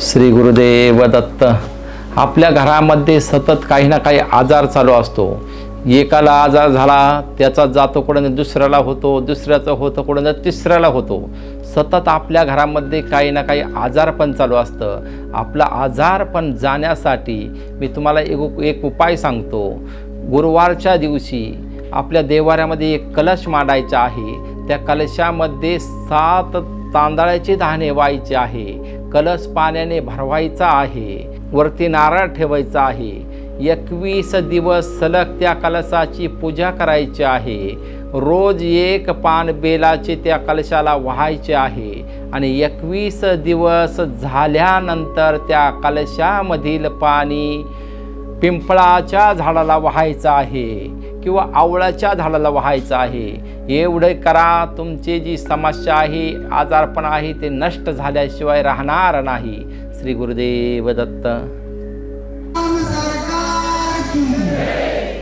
श्री गुरुदेव दत्त. आपल्या घरामध्ये सतत काही ना काही आजार चालू असतो. एकाला आजार झाला त्याचा जातो कुठं दुसऱ्याला होतो दुसऱ्याचं होतं कुठं तिसऱ्याला होतो. सतत आपल्या घरामध्ये काही ना काही आजार पण चालू असतं. आपला आजार पण जाण्यासाठी मी तुम्हाला एक उप- एक उपाय सांगतो. गुरुवारच्या दिवशी आपल्या देवाऱ्यामध्ये एक कलश मांडायचा आहे. त्या कलशामध्ये सात तांदळाचे दाणे व्हायचे आहे. कलश पाण्याने भरवायचा आहे वरती नारळ ठेवायचा आहे. एकवीस दिवस सलग त्या कलशाची पूजा करायची आहे. रोज एक पान बेलाचे त्या कलशाला व्हायचे आहे आणि एकवीस दिवस झाल्यानंतर त्या कलशामधील पाणी पिंपळाच्या झाडाला व्हायचं आहे किंवा आवळाच्या झाडाला व्हायचं आहे. एवढं करा तुमची जी समस्या आहे आजारपण आहे ते नष्ट झाल्याशिवाय राहणार नाही. श्री गुरुदेव दत्त.